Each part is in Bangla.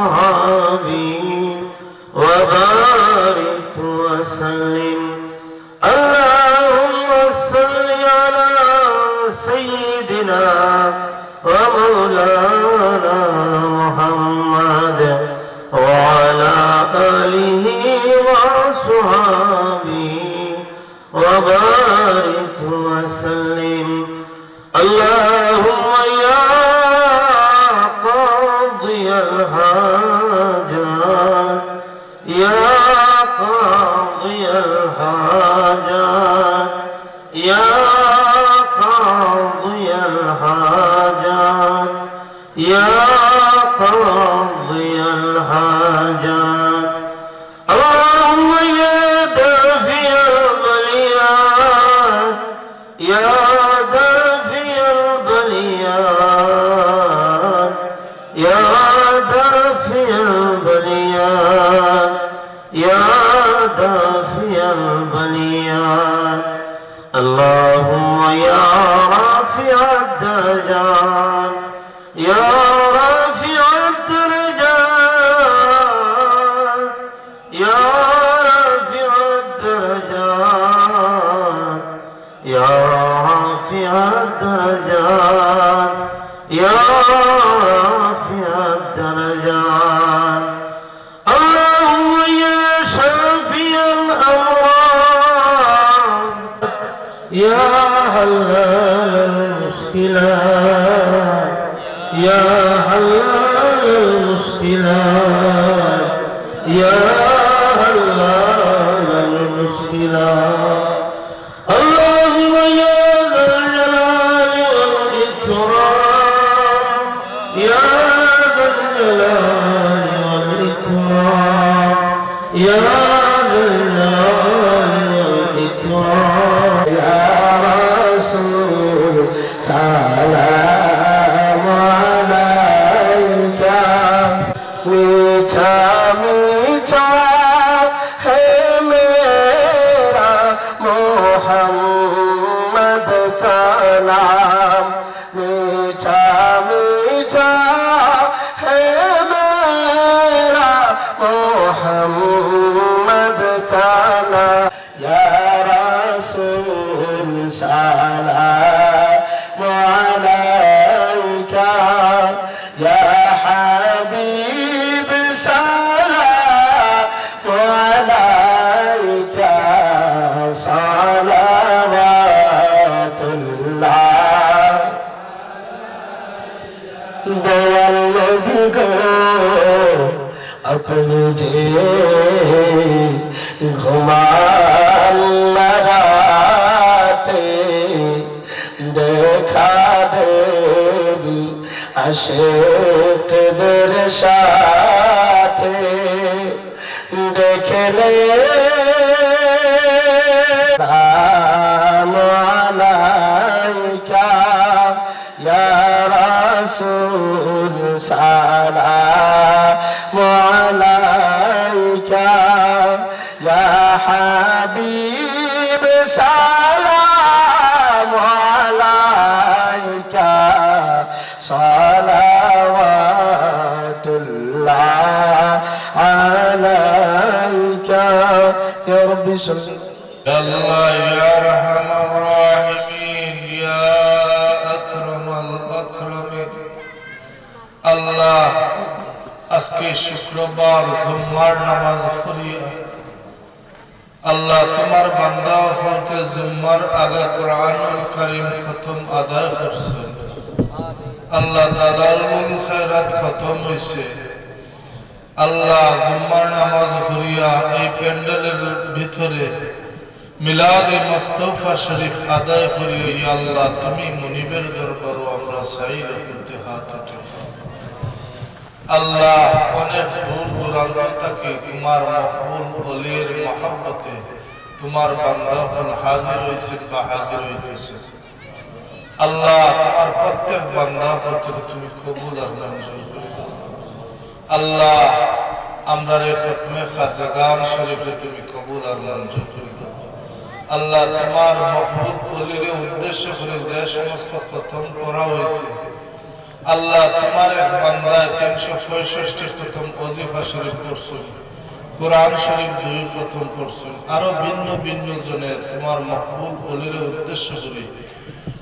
وصحبه وبارك وسلم. اللهم وعلى آله اللهم يا رافع الدرجات حلال المشكلات يا حلال المشكلات يا حلال المشكلات اللهم يا ذا الجلال والإكرام يا ذا الجلال والإكرام يا ذا الجلال ঘুমান রাতে দেখা দেবি আশেকদের সাথে। দেখলে সালাম আলাইকা সালাওয়াতুল্লাহ আলাইকা ইয়া রাব্বি সাল্লি الله يا ارحم الراحمين يا اكرم الاكرمين আল্লাহ আজকে শুক্রবার জুম্মার নামাজ পড়িয়া আল্লাহ তোমার বান্দা হলতে জুম্মার আগে কোরআনুল করিম খতম আদায় করছে। আল্লাহ দালালুল খায়রাত খতম হয়েছে আল্লাহ জুম্মার নামাজ পড়িয়া এই প্যান্ডেলের ভিতরে মিলাদে মুস্তফা শরীফ আদায় করিও ইয়া আল্লাহ তুমি মুনিবের দরবারও আমরা করতে হাত উঠেছি আল্লাহ অনেক দূর দূরান্ত থেকে তোমার মকবুল অলির মহাব্বতে তোমার হল হাজির হয়েছে বা হাজির হইতেছে। আল্লাহ তোমার প্রত্যেক থেকে তুমি কবুল আর মঞ্জুর করে আল্লাহ আমরা রে খতমে খাজাগান শরীফে তুমি কবুল আর মঞ্জুর করে আল্লাহ তোমার মকবুল অলির উদ্দেশ্য করে যে সমস্ত প্রথম পড়া হয়েছে আল্লাহ তোমার এক বান্দায় তিনশো পঁয়ষট্টি প্রথম অজিফা শরীফ পড়ছুন, কোরআন শরীফ দুই প্রথম পড়ছুন। আরও ভিন্ন ভিন্ন জনে তোমার মকবুল অলির উদ্দেশ্য করে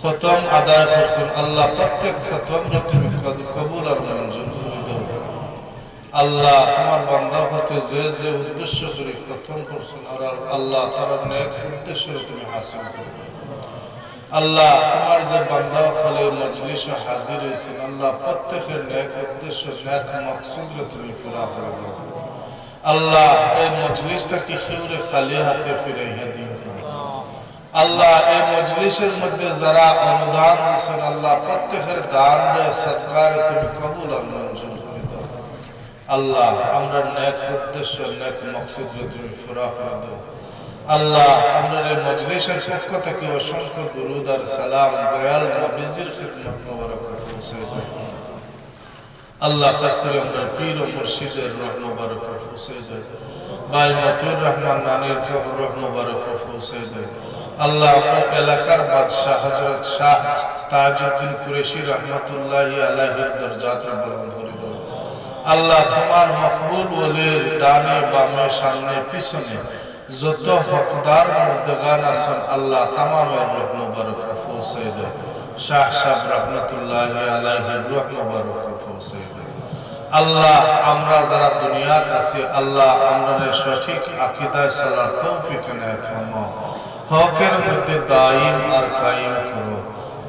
খতম আদায় করছেন। আল্লাহ প্রত্যেক খতম তুমি কবুল আর মঞ্জুর আল্লাহ তোমার বান্দা হতে যে যে উদ্দেশ্য করে খতম করছেন, আর আল্লাহ তার নেক উদ্দেশ্য তুমি হাসিল করে দাও। আল্লাহ, তোমার যে বান্দা ফলে মজলিস হাজির হয়েছেন, আল্লাহ প্রত্যেকের নেক উদ্দেশ্য, নেক মকসুদরে তুমি পুরা করে দাও। আল্লাহ, এই মজলিসটাকে শিউরে খালি হাতে ফিরাইয়া দিও না। আল্লাহ, এই মজলিসের মধ্যে যারা অনুদান দিচ্ছেন আল্লাহ প্রত্যেকের দান সৎকার তুমি কবুল আর মঞ্জুর করে দাও। আল্লাহ, আমরা নেক উদ্দেশ্য, নেক মকসুদ তুমি পুরা করে দাও। আল্লাহ এই মজলিসের পক্ষ থেকে অসংখ্য দুরুদ আর সালাম, দয়াল নবীজির খিদমত মোবারক আল্লাহ খাস করে আমরা পীর ও মুর্শিদের রহ মোবারক পৌঁছে যায়। ভাই মতিউর রহমান, নানির কবর রহ মোবারক পৌঁছে যায়। আল্লাহ আমার এলাকার বাদশাহ হজরত শাহ তাজউদ্দিন কুরেশি রহমতুল্লাহ আলাইহির দরজাত বুলন্দ আল্লাহ তোমার মকবুল ওলির ডানে বামে সামনে পিছনে যত হকদার মুর্দগান আছেন, আল্লাহ তামামের রহ মুবারক পৌঁছে দেয়। শাহ সাহ রহমতুল্লাহ আলাইহির রহ মুবারক পৌঁছে দেয়। আল্লাহ, আমরা যারা দুনিয়াত আছি, আল্লাহ আমরা সঠিক আকিদায় চলার তৌফিক ফরমাও। হকের মধ্যে দায়িম আর কায়েম করো।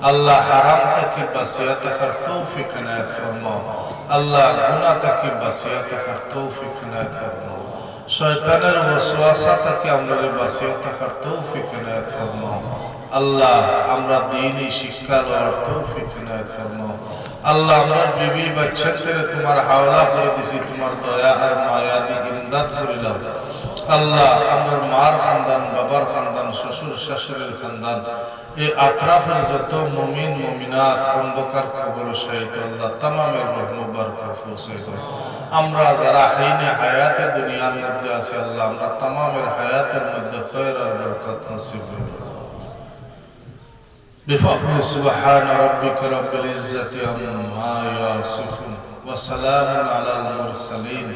আল্লাহ হারাম থেকে বাঁচিয়া থাকার তৌফিক ফরমাও। আল্লাহ গুনাহ থেকে বাঁচিয়া থাকার তৌফিক ফরমাও। শয়তানের ওয়াসওয়াসা থেকে আমরা বাঁচিয়া থাকার তৌফিক এনায়েত ফরমাও। আল্লাহ, আমরা দিনই শিক্ষা লওয়ার তৌফিক এনায়েত ফরমাও। আল্লাহ, আমরা বিবি বাচ্চাদের তোমার হাওলা করে দিছি, তোমার দয়া আর মায়া দি ইমদাদ করিলাম। আল্লাহ, আমার মার খানদান, বাবার খানদান, শ্বশুর শাশুড়ির খানদান এই আত্রাফের যত মুমিন মুমিনাত অন্ধকার খবর সাহিত্য আল্লাহ তামামের রহমবার পৌঁছে যায় আমরা যারা হাইনে হায়াতে দুনিয়ার মধ্যে আছি আল্লাহ আমরা তামামের হায়াতের মধ্যে খয়ের আর বরকত নসিব হয়ে بفضل سبحان ربك رب العزة عما يصفون وسلام على المرسلين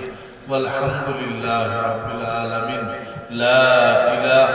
والحمد لله رب العالمين لا إله